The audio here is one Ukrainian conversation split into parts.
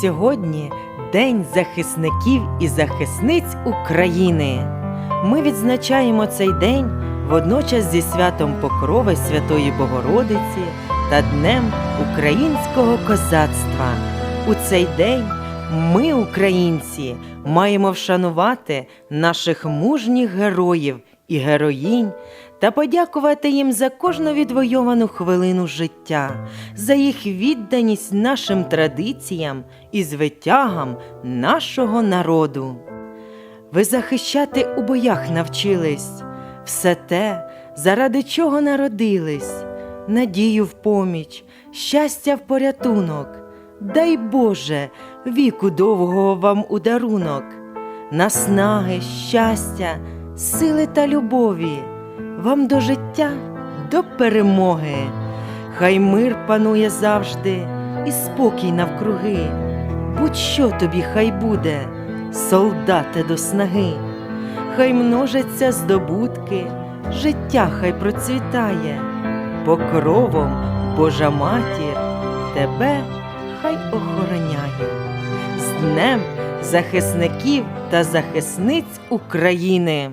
Сьогодні День захисників і захисниць України. Ми відзначаємо цей день водночас зі святом Покрови Святої Богородиці та Днем українського козацтва. У цей день ми, українці, маємо вшанувати наших мужніх героїв і героїнь та подякувати їм за кожну відвойовану хвилину життя, за їх відданість нашим традиціям і звитягам нашого народу. Ви захищати у боях навчились все те, заради чого народились, надію в поміч, щастя в порятунок. Дай Боже, віку довгого вам у дарунок, наснаги, щастя, сили та любові, вам до життя, до перемоги. Хай мир панує завжди і спокій навкруги. Будь-що тобі хай буде, солдате до снаги, хай множаться здобутки, життя хай процвітає, покровом Божа матір тебе хай охороняє. З Днем захисників та захисниць України.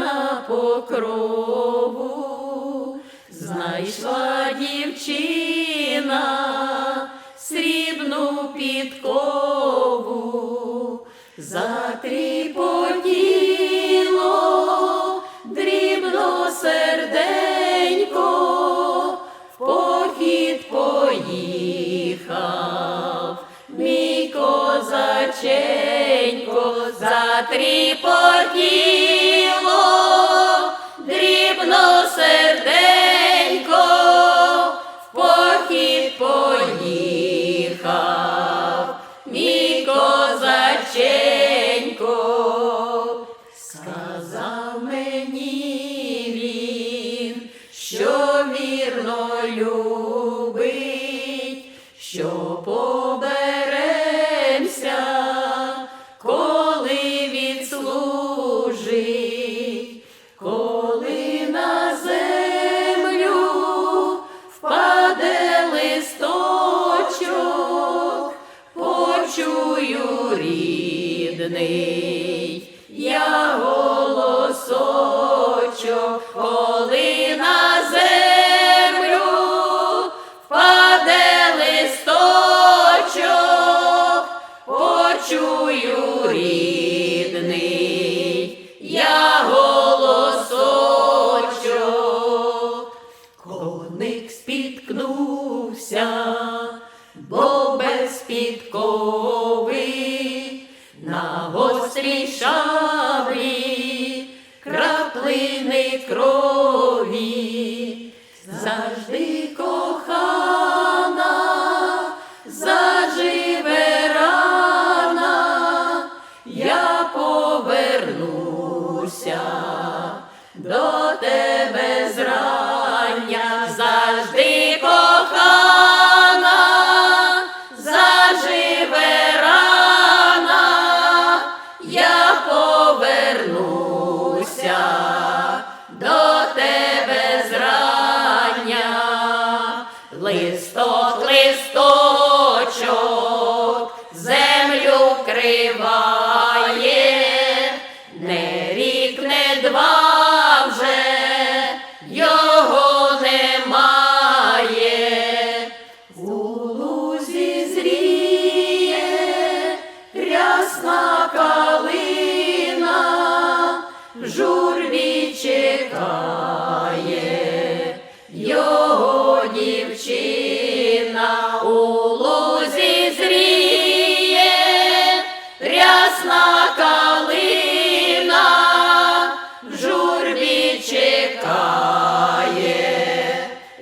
На покрову, знайшла дівчина срібну підкову, затріпотіло дрібно серденько, похід поїхав. Мій козаченько затріпотіло, дрібно серденько, в похід поїхав, мій козаченько, сказав мені Yeah. Рясна калина, в журбі чекає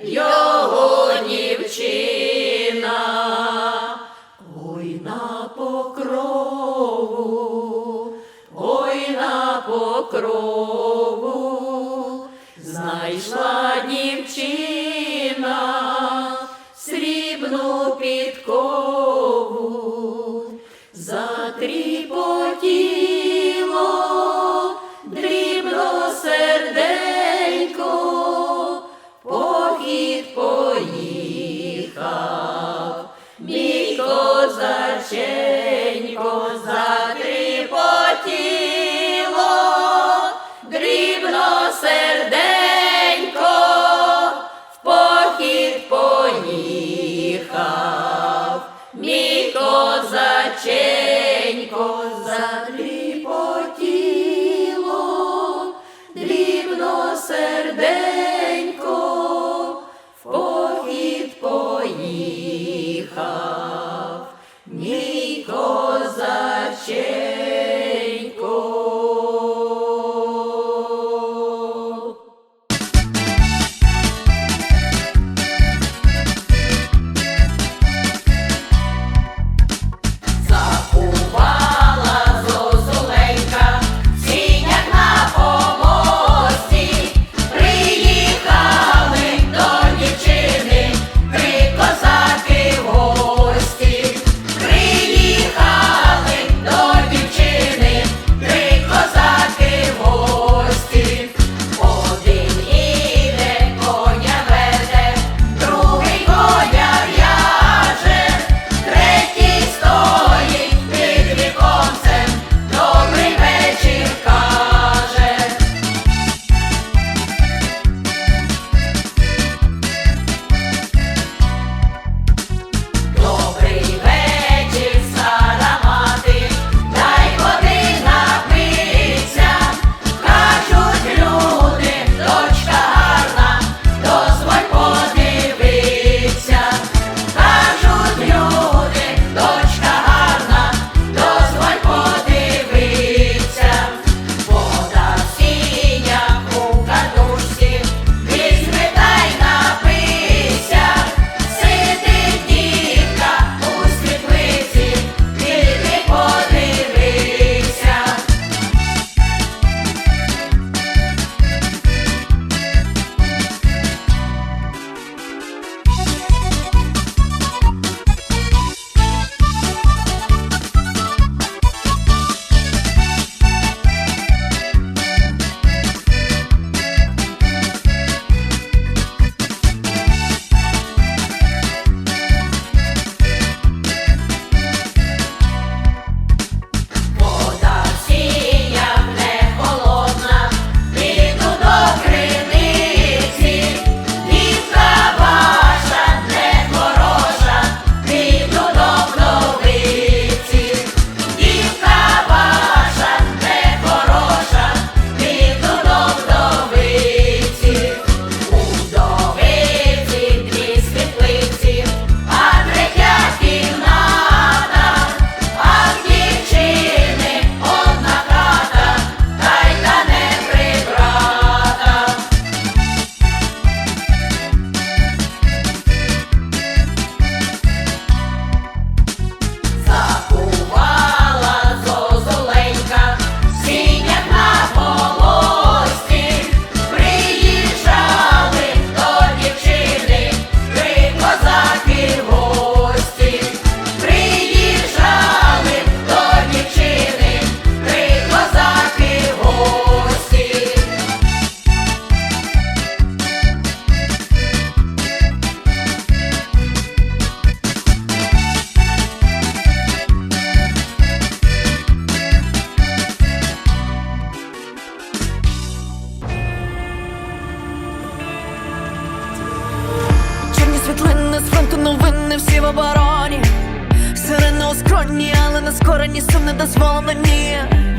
його дівчина. Ой на покрову, ой на покрову, знайшла дівчина Козаки потім.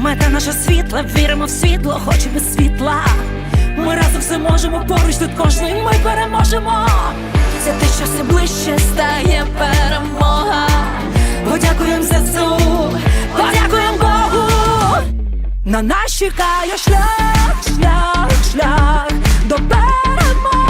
Мета наша світла, віримо в світло, хоч без світла. Ми разом все можемо, поруч тут кожний ми переможемо. Це те, що все ближче стає перемога. Подякуємо ЗСУ, подякуємо Богу. На нас чекає шлях, шлях, шлях до перемоги.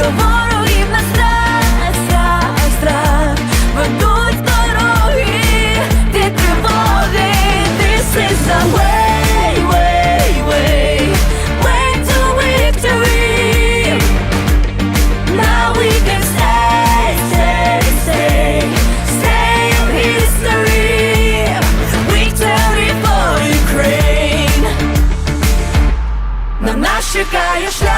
До ворогів на страх, страх, страх ведуть дороги від тривоги. This is the way, way, way, way to victory. Now we can stay, stay, stay, stay in history. Victory for Ukraine. На нас чекає шлях,